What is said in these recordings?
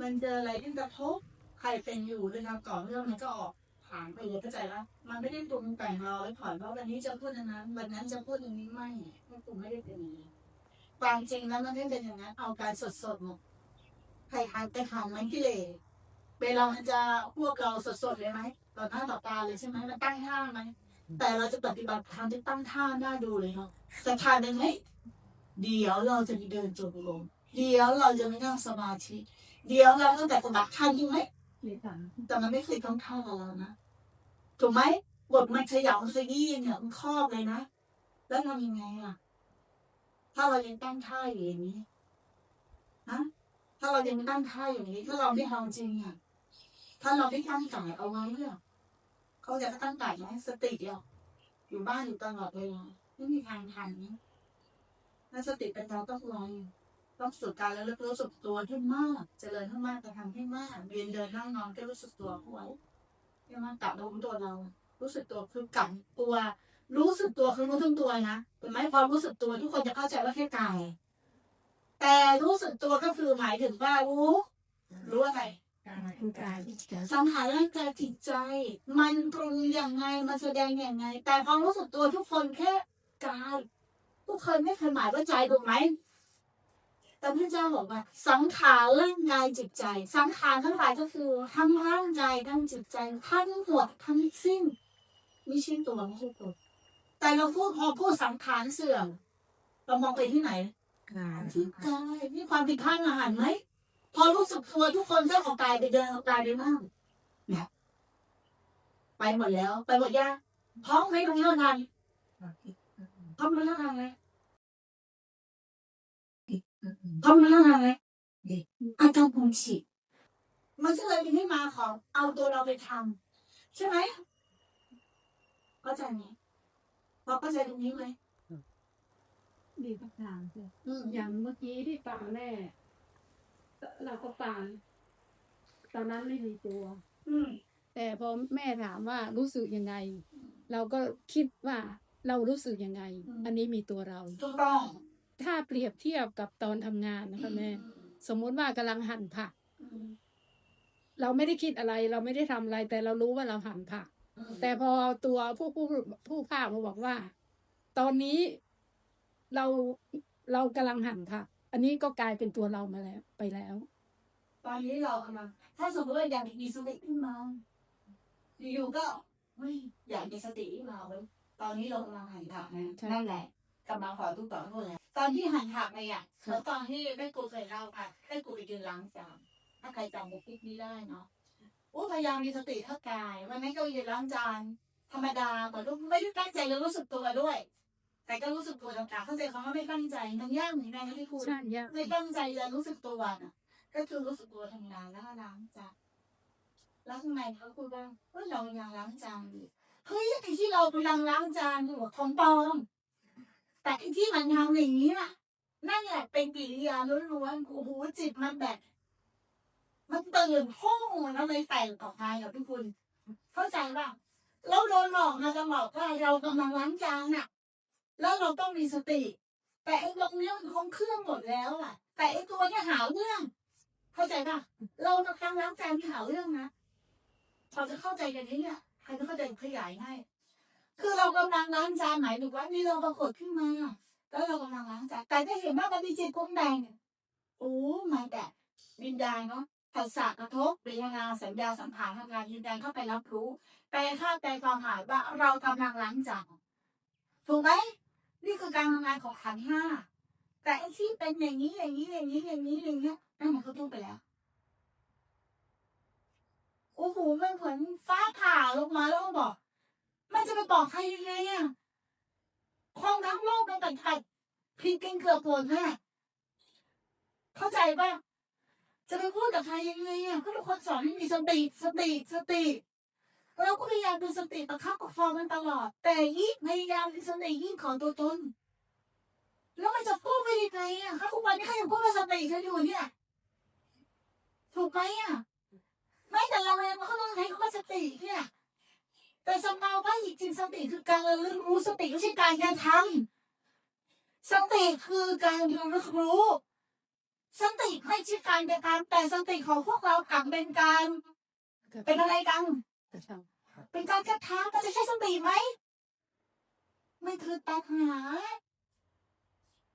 มันเจออะไรที่กระทบใครเป็นอยู่เรื่องราวก่อนเรื่องมันก็ออกผ่านไปเลยเข้าใจปะมันไม่ได้ตรงแต่งเราไว้ผ่อนว่าวันนี้จะพูดอย่างนั้นวันนั้นจะพูดอย่างนี้ไม่พวกกูไม่ได้เป็นอย่างนี้ความจริงแล้วมันไม่เป็นอย่างนั้นเอาการสดสดๆหมดใครทานแต่ทานมันกิเลสเวลามันจะพวกเราสดสดๆเลยไหมต่อหน้าต่อตาเลยใช่ไหมมันตั้งท่าไหมแต่เราจะปฏิบัติธรรมที่ตั้งท่าได้ดูเลยเนาะแต่ทานเป็นเฮ้ยเดี๋ยวเราจะไปเดินจงกรมเดี๋ยวเราจะไม่นั่งสมาธิ เดี๋ยวเราต้องแต่ปฏิบัติธรรมจริงไหมมีค่ะแต่มันไม่เคยต้องเท่ากับเรานะถูกไหมบทมันขยับขยี้เนี่ยมันครอบเลยนะแล้วทำยังไงอะ ถ้าเรายังตั้งท่าอยู่อย่างนี้ฮะถ้าเรายังตั้งท่าอย่างนี้ถ้าเราไม่ทำจริงอะถ้าเราไม่ตั้งใจเอาไว้เนี่ยเขาจะตั้งใจไหมสติอะอยู่บ้านอยู่ตลอดเวลาไม่มีทางทันนะถ้าสติเป็นเราต้องลอย ต้องฝึกการแล้วรู้สึกตัวให้มาก เจริญให้มากจะทำให้มากเรียนเดินนั่งนอนก็รู้สึกตัวเอาไว้ให้มากกลับรู้ตัวเรา รู้สึกตัวคือกลับตัว รู้สึกตัวคือรู้ทั้งตัวนะถูกไหมพอรู้สึกตัวทุกคนจะเข้าใจว่าแค่กาย แต่รู้สึกตัวก็คือหมายถึงว่ารู้รู้อะไรการคือกายสังขารร่างกายจิตใจ มันปรุงยังไงมันแสดงยังไง แต่พอรู้สึกตัวทุกคนแค่กายทุกคนไม่เคยหมายว่าใจถูกไหม แต่พระเจ้าบอกว่า สังขารร่างกายจิตใจ สังขารทั้งหลายก็คือทั้งร่างกายทั้งจิตใจทั้งหมดทั้งสิ้นไม่ใช่ตัวไม่ใช่ตัวแต่เราพูดพอพูดสังขารเสื่อมเรามองไปที่ไหนกายที่กายมีความผิดพลาดอาหารไหมพอรู้สึกตัวทุกคนเจ้าของกายไปเดินของกายไปบ้างเนี่ยไปหมดแล้ว ไปหมดยังพร้อมไหมตรงนี้เราทำพร้อมไหมเราทำไหม พร้อมไหมเราทำไหมอาจารย์ภูมิฉีดมันจะเลยเป็นที่มาของเอาตัวเราไปทำใช่ไหมเข้าใจไหมพอเข้าใจตรงนี้ไหมมีทุกทางค่ะอืมอย่างเมื่อกี้ที่ฟังแม่เราก็ฟังตอนนั้นไม่มีตัวอืมแต่พอแม่ถามว่ารู้สึกยังไง เราก็คิดว่าเรารู้สึกยังไง อันนี้มีตัวเราถูกต้อง ถ้าเปรียบเทียบกับตอนทำงานนะคะแม่ สมมุติว่ากำลังหั่นผัก เราไม่ได้คิดอะไร เราไม่ได้ทำอะไร แต่เรารู้ว่าเราหั่นผัก แต่พอตัวผู้ผู้ผู้ภาคมาบอกว่า ตอนนี้เราเรากำลังหั่นผัก อันนี้ก็กลายเป็นตัวเรามาแล้วไปแล้ว ตอนนี้เรากำลังถ้าสมมติว่าอยากมีสติขึ้นมาอยู่ๆก็เฮ้ยอยากมีสติขึ้นมาเว้ยตอนนี้เรากำลังหันผักนะใช่ นั่นแหละกำลังขอทุกต่อทุกคนเลย ตอนที่หันผักเนี่ยอะแล้วตอนที่แม่กูเคยเล่าค่ะแม่กูไปยืนล้างจานถ้าใครจำบุคลิปนี้ได้เนาะอู้พยายามมีสติเท่ากายวันนั้นก็ยืนล้างจานธรรมดาเหมือนไม่ได้ตั้งใจเลยรู้สึกตัวด้วย แต่ก็รู้สึกตัวต่างๆเข้าใจเขาว่าไม่ตั้งใจมันยากเหมือนกันนะที่พูดใช่ยากไม่ตั้งใจจะรู้สึกตัวน่ะ ก็คือรู้สึกตัวทำงานแล้วก็ล้างจานแล้วข้างในเขาพูดว่าเฮ้ยเรายังล้างจานอยู่เฮ้ยไอ้ที่เรากำลังล้างจานอยู่ของปลอม แต่ที่มันทำอย่างนี้น่ะนั่นแหละเป็นกิริยาล้วนๆโอ้โหจิตมันแบบ มันตื่นห้องแล้วเลยแต่งออกมากับทุกคนเข้าใจป่ะเราโดนหลอกมาจะบอกว่าเรากำลังล้างจานน่ะ แล้วเราต้องมีสติ แต่ไอ้ตรงเนี้ยมันคงเครื่องหมดแล้วอะ แต่ไอ้ตัวเนี้ยหาเรื่อง เข้าใจป่ะ เรากำลังล้างจานที่หาเรื่องนะพอจะเข้าใจกันนี้เนี่ยใครจะเข้าใจขยายให้ คือเรากำลังล้างจานหมายถึงว่านี่เราปรากฏขึ้นมา แล้วเรากำลังล้างจานแต่ถ้าเห็นว่ามันมีจิตปรุงแต่งโอ้มาแต่วิญญาณเนาะผัสสะกระทบเวทนาสัญญาสังขารทำงกานยืนยันเข้าไปรับรู้แปลค่าแปลความหมายว่าเรากำลังล้างจานถูกไหมนี่คือการทำงานของขันห้าแต่ไอ้ที่เป็นอย่างนี้อย่างนี้อย่างนี้อย่างนี้อย่างเงี้นั่นมันก็ตู้ไปแล้วโอ้โหมันเหมือนฟ้าผ่าลงมาแล้วบอก จะไปบอกใครยังไงอะความทั้งโลกมันแต่างๆผิดกันเกือบหมดแม่เข้าใจปะจะไปพูดกับใครยังไงอะก็ทุกคนสอนให้มีสติสติสติเราก็พยายามดูสติประคับประคองมันตลอด แต่ยิ่งพยายามมีสติยิ่งของตัวตนแล้วมันจะพูดไปยังไงอะถ้าทุกวันนี้เขายังพูดว่าสติฉันอยู่เนี่ยถูกไหมอะไม่แต่เราเองมันก็ต้องใช้คำว่าสติเนี่ย แต่สำเนาว่าจริงๆสติคือการระลึกรู้สติไม่ใช่การกระทำสติคือการระลึกรู้สติไม่ใช่การกระทำแต่สติของพวกเรากลับเป็นการเป็นอะไรกันกระทเป็นการกระทำมันจะใช้สติไหมมันคือตัณหา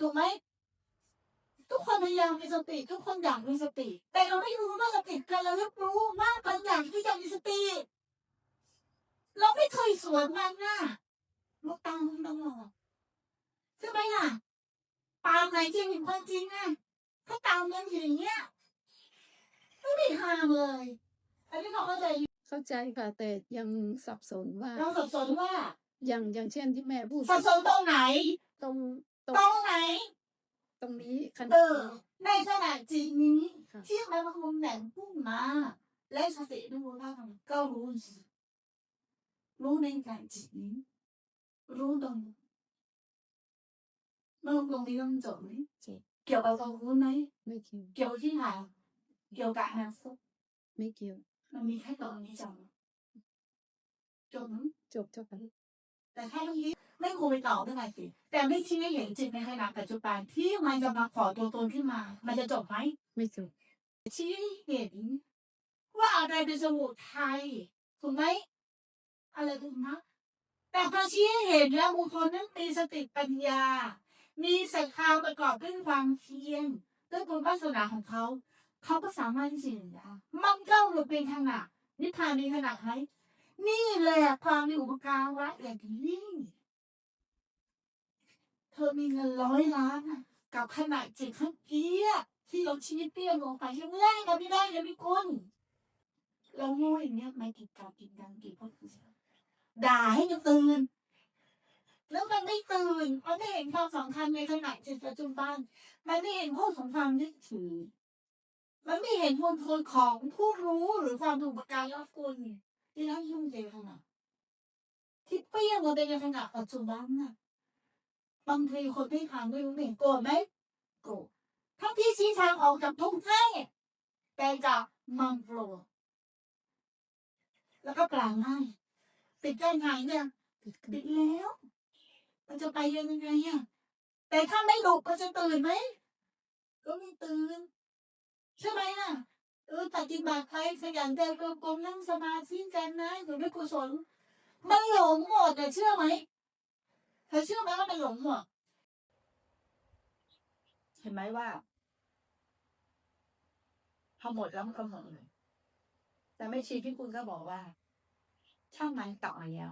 ถูกไหมทุกคนพยายามมีสติ ทุกคนอยากมีสติ แต่เราไม่รู้ว่าสติคือเราเรียรู้ว่าบางอย่างที่จะมีสติ เราไม่เคยสวนมันน่ะเราตามมันตลอดใช่ไหมล่ะตามไหนจริงเป็นความจริงอะถ้าตามมันอยู่อย่างเงี้ยไม่มีทางเลย อันนี้เขาเข้าใจอยู่ำเข้าใจค่ะแต่ยังสับสนว่าเราสับสนว่า อย่างอย่างเช่นที่แม่พูดสับสนตรงไหน ตรงตรงตรงไหน ตรงนี้ขณะเออนี้ในขณะจิตนี้ค่ะที่มันคงแหน่งพุ่งมา และสติดูว่าก็รู้สิ รู้ในการจิตนี้ รู้ตรงเมื่อตรงนี้ต้องจบไหมจบเกี่ยวกับตรงรู้ไหมไม่เกี่ยวเกี่ยวที่ไหนเกี่ยวกับอนาคตไม่เกี่ยวมันมีแค่ตรงนี้จบจบไหมจบเท่ากันแต่ถ้าเมื่อกี้ไม่ควรไปต่อได้ไงสิแต่ไม่ชี้ให้เห็นจิตในขณะปัจจุบันที่มันจะมาขอตัวตนขึ้นมา มันจะจบไหมไม่จบชี้ให้เห็นว่าอะไรเป็นสมุทัยถูกไหม อะไรถูกนะแต่พอชี้เห็นแล้วบุคคลนั้นมีสติปัญญา มีศรัทธาประกอบด้วยความเพียรด้วยบุญวาสนาของเขา เขาก็สามารถที่จะเห็นได้มันก็หลุดเป็นขณะนิพพานมีขณะไหมนี่เลยอะความมีอุปการะอย่างยิ่งเธอมีเงินร้อยล้านกับขนาดจิตเมื่อกี้อะที่เราชี้เปี้ยลงไปยังแรกเราไม่ได้เลยพี่คุณเราโง่อย่างเนี้ยไม่กี่กากี่ดังกี่พ่อคุณ ด่าให้มันตื่นแล้วมันไม่ตื่นมันไม่เห็นความสำคัญในขณะจิตปัจจุบัน มันไม่เห็นข้สำคัญยึดถือมันไม่เห็นคนคนของผู้รู้หรือความถูกประการรับคุณที่นั่งยุ่งเจขนาดที่เปรี้ยงมาในขณะปัจจุบันน่ะบางทีคนที่ทางไม่รู้ไม่เห็นโกรธไหมโกรธทั้งที่ชี้ทางออกจากทุกข์ให้แต่จะมันโกรธแล้วก็กลางให้ ปิดกั้นหายเนี่ยติดกันปิดแล้ว มันจะไปยังไงอะแต่ถ้าไม่หลุดก็จะตื่นไหมก็ไม่ตื่นใช่ไหมล่ะเออปฏิบัติไปขยันเดินกรมกรมนั่งสมาธิกันนะอยู่ด้วยกุศลมันหลงหมดแต่เชื่อไหมเธอเชื่อไหมว่ามันหลงหมดเห็นไหมว่าพอหมดแล้วมันก็หมดเลย แต่ไม่ชีพี่คุณก็บอกว่า ช่างมันต่อแล้ว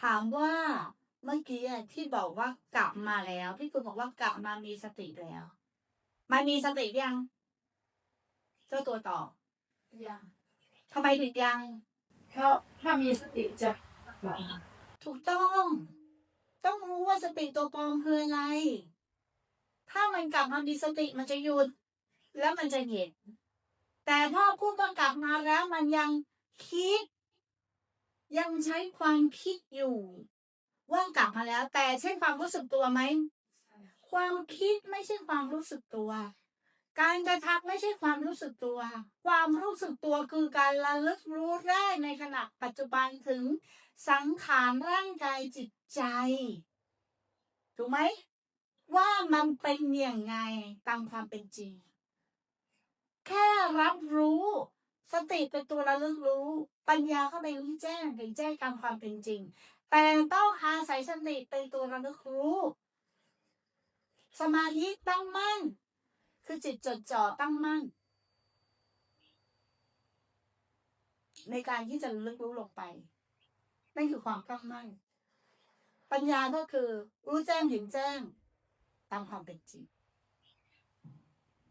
ถามว่าเมื่อกี้อะที่บอกว่ากลับมาแล้ว พี่คุณบอกว่ากลับมามีสติแล้วมันมีสติยังเจ้าตัวตอบยังทำไมถึงยังเพราะถ้ามีสติจะกลับมาถูกต้อง ต้องรู้ว่าสติตัวปลอมคืออะไร ถ้ามันกลับมามีสติมันจะหยุด แล้วมันจะเห็นแต่ถ้าพูดว่ากลับมาแล้วมันยัง คิด ยังใช้ความคิดอยู่ ว่างกลับมาแล้ว แต่ใช่ความรู้สึกตัวไหม ความคิดไม่ใช่ความรู้สึกตัว การกระทำไม่ใช่ความรู้สึกตัว ความรู้สึกตัวคือการระลึกรู้ได้ในขณะปัจจุบันถึงสังขารร่างกายจิตใจ ถูกไหมว่ามันเป็นอย่างไงตามความเป็นจริง แค่รับรู้ สติเป็นตัวระลึกรู้ ปัญญาเข้าไปรู้แจ้งถึงแจ้งตามความเป็นจริง แต่ต้องอาศัยสติเป็นตัวระลึกรู้ สมาธิตั้งมั่น คือจิตจดจ่อตั้งมั่น ในการที่จะระลึกรู้ลงไปนั่นคือความตั้งมั่น ปัญญาก็คือรู้แจ้งเห็นแจ้ง ตามความเป็นจริง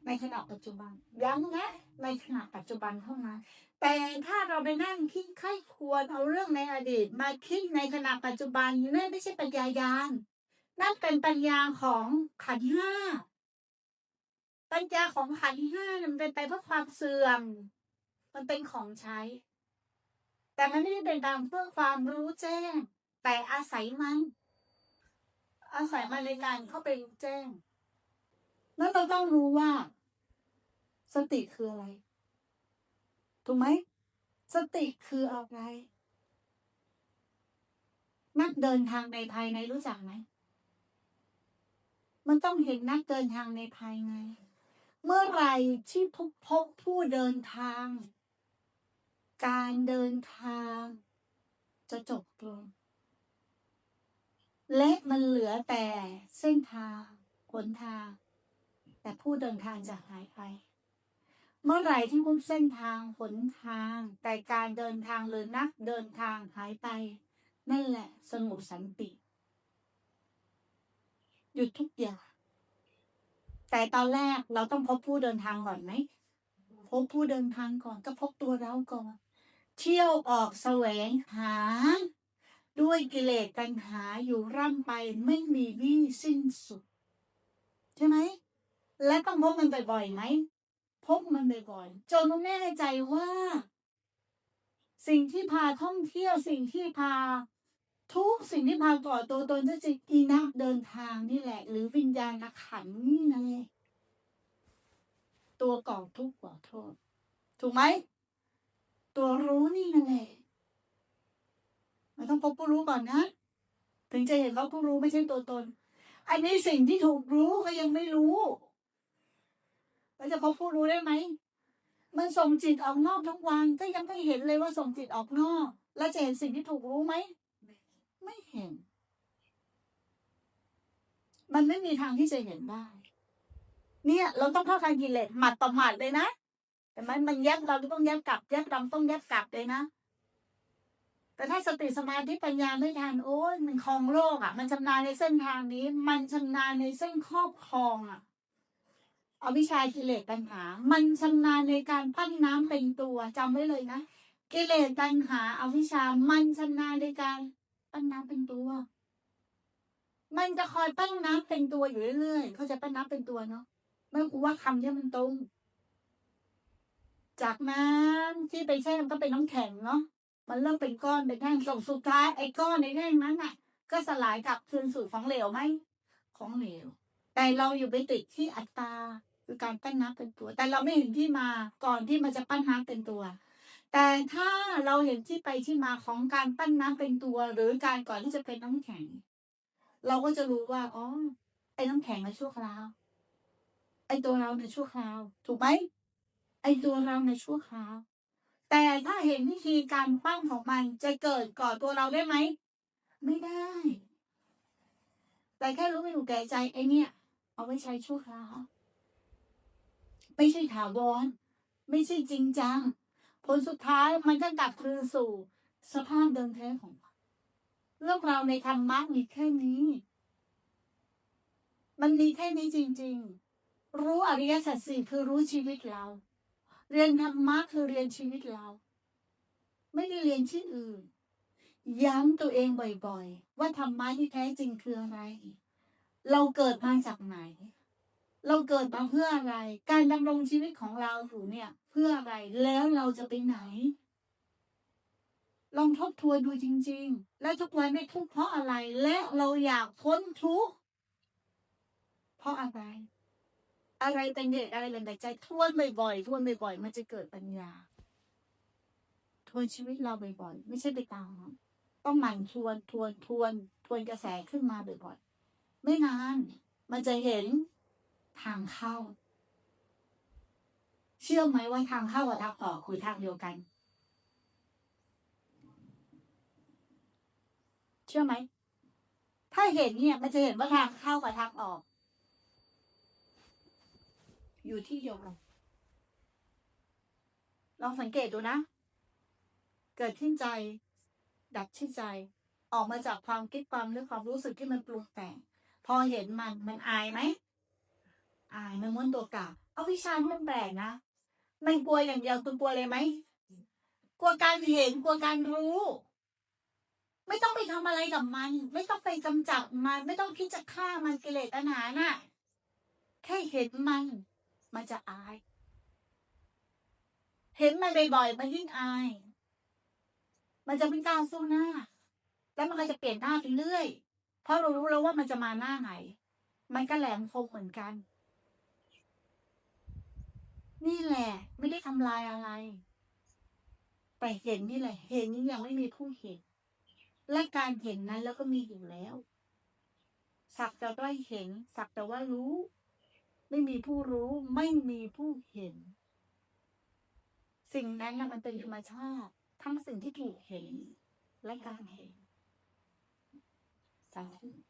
ในขณะปัจจุบันย้ำนะในขณะปัจจุบันเท่านั้น แต่ถ้าเราไปนั่งคิดไข้ควรเอาเรื่องในอดีต มาคิดในขณะปัจจุบันนั่นไม่ใช่ปัญญายาณนั่นเป็นปัญญาของขันห้าปัญญาของขันห้ามันเป็นไปเพื่อความเสื่อม มันเป็นของใช้ แต่มันไม่ได้เป็นตามเพื่อความรู้แจ้ง แต่อาศัยมัน อาศัยมันในการเข้าไปรู้แจ้ง นั้นเราต้องรู้ว่า สติคืออะไร ถูกไหม สติคืออะไร นักเดินทางในภายในรู้จักไหม มันต้องเห็นนักเดินทางในภายใน เมื่อไรที่พบพบผู้เดินทาง การเดินทาง จะจบลงและมันเหลือแต่เส้นทางหนทาง แต่ผู้เดินทางจะหายไปเมื่อไหร่ที่คุณเส้นทางหนทาง แต่การเดินทางหรือนักเดินทางหายไป นั่นแหละ สงบสันติ หยุดทุกอย่างแต่ตอนแรกเราต้องพบผู้เดินทางก่อนไหมพบผู้เดินทางก่อนก็พบตัวเราก่อน เที่ยวออกแสวงหา ด้วยกิเลสตัณหาอยู่ร่ำไปไม่มีวี่สิ้นสุด ใช่ไหม และต้องพบมันบ่อยๆไหมพบมันบ่อยๆจนแน่ใจว่า สิ่งที่พาท่องเที่ยวสิ่งที่พา ทุกสิ่งที่พาก่อตัวตนจะจริงอีนักเดินทางนี่แหละ หรือวิญญาณนักขันนี่นั่นเองตัวก่อทุกข์ก่อโทษ ถูกไหม ตัวรู้นี่นั่นแหละมันต้องพบผู้รู้ก่อนนะ ถึงจะเห็นว่าผู้รู้ไม่ใช่ตัวตน อันนี้สิ่งที่ถูกรู้ก็ยังไม่รู้ เราจะพบผู้รู้ได้ไหม มันส่งจิตออกนอกทั้งวันก็ยังไม่เห็นเลยว่าส่งจิตออกนอก แล้วจะเห็นสิ่งที่ถูกรู้ไหม ไม่เห็น มันไม่มีทางที่จะเห็นได้ เนี่ย เราต้องเข้าทางกิเลสหมัดต่อหมัดเลยนะแต่มันมันแยบเราต้องแยบกลับแยบดำต้องแยบกลับเลยนะแต่ถ้าสติสมาธิปัญญาไม่ทันโอ้ยมันคลองโลกอะ มันชำนาญในเส้นทางนี้ มันชำนาญในเส้นครอบครองอะ อาวิชากิเลสตัณหา มันชำนาญในการปั้นน้ำเป็นตัวจำไว้เลยนะ กิเลสตัณหาเอาวิชามันชำนาญในการปั้นน้ำเป็นตัว มันจะคอยปั้นน้ำเป็นตัวอยู่เรื่อยๆ เขาจะปั้นน้ำเป็นตัวเนาะไม่รู้ว่าคำที่มันตรง จากน้ำที่ไปแช่มันก็เป็นน้ำแข็งเนาะ มันเริ่มเป็นก้อนเป็นแท่งส่งสุดท้ายไอ้ก้อนในแท่งนั้นน่ะ ก็สลายกลับคืนสู่ของเหลวไหมของเหลว แต่เราอยู่ไปติดที่อัตตา คือการปั้นน้ำเป็นตัว แต่เราไม่เห็นที่มาก่อนที่มันจะปั้นน้ำเป็นตัว แต่ถ้าเราเห็นที่ไปที่มาของการปั้นน้ำเป็นตัว หรือการก่อนที่จะเป็นน้ำแข็ง เราก็จะรู้ว่าอ๋อไอ้น้ำแข็งในชั่วคราว ไอ้ตัวเราในชั่วคราว ถูกไหมไอ้ตัวเราในชั่วคราว แต่ถ้าเห็นวิธีการปั้นของมันจะเกิดก่อตัวเราได้ไหมไม่ได้ แต่แค่รู้ไม่ถูกแก่ใจไอ้เนี่ย เอาไว้ใช้ชั่วคราว ไม่ใช่ถาวร ไม่ใช่จริงจัง ผลสุดท้ายมันก็กลับคืนสู่ สภาพเดิมแท้ของมันเรื่องราวในธรรมะมีแค่นี้ มันมีแค่นี้จริง ๆ รู้อริยสัจสี่คือรู้ชีวิตเรา เรียนธรรมะคือเรียนชีวิตเรา ไม่ได้เรียนที่อื่น ย้ำตัวเองบ่อยๆ ว่าธรรมะที่แท้จริงคืออะไร เราเกิดมาจากไหน เราเกิดมาเพื่ออะไร การดำรงชีวิตของเราอยู่เนี่ย เพื่ออะไรแล้วเราจะไปไหน ลองทบทวนดูจริง ๆ และทุกวันไม่ทุกข์เพราะอะไร และเราอยากพ้นทุกข์เพราะอะไร อะไรเป็นเหตุอะไรเป็นปัจจัยทวนบ่อยๆทวนบ่อยๆมันจะเกิดปัญญาทวนชีวิตเราบ่อยๆไม่ใช่ไปตามต้องหมั่นทวนทวนทวน ทวนกระแสขึ้นมาบ่อยๆไม่นาน มันจะเห็น ทางเข้า เชื่อไหมว่าทางเข้ากับทางออกคือทางเดียวกัน เชื่อไหม ถ้าเห็นเนี่ยมันจะเห็นว่าทางเข้ากับทางออก อยู่ที่เดียวกันลองสังเกตดูนะ เกิดที่ใจ ดับที่ใจ ออกมาจากความคิดความนึกความรู้สึกที่มันปรุงแต่ง พอเห็นมันมันอายไหม อายมันม้วนตัวกลับ เอาวิชาที่มันแปลกนะ มันกลัวอย่างเดียวคุณกลัวเลยไหม กลัวการเห็น กลัวการรู้ ไม่ต้องไปทำอะไรกับมัน ไม่ต้องไปกำจัดมัน ไม่ต้องคิดจะฆ่ามันกิเลสตัณหาน่ะ แค่เห็นมัน มันจะอาย เห็นมันบ่อยๆ มันยิ่งอาย มันจะเป็นการสู้หน้า แล้วมันก็จะเปลี่ยนหน้าไปเรื่อย เพราะเรารู้แล้วว่ามันจะมาหน้าไหน มันก็แหลมคมเหมือนกัน นี่แหละ ไม่ได้ทำลายอะไรแต่เห็นนี่แหละ เห็นยังไม่มีผู้เห็น และการเห็นนั้นแล้วก็มีอยู่แล้ว สักแต่ว่าเห็น สักแต่ว่ารู้ ไม่มีผู้รู้ ไม่มีผู้เห็น สิ่งนั้นนะมันเป็นธรรมชาติ ทั้งสิ่งที่ถูกเห็น และการเห็นสาธุ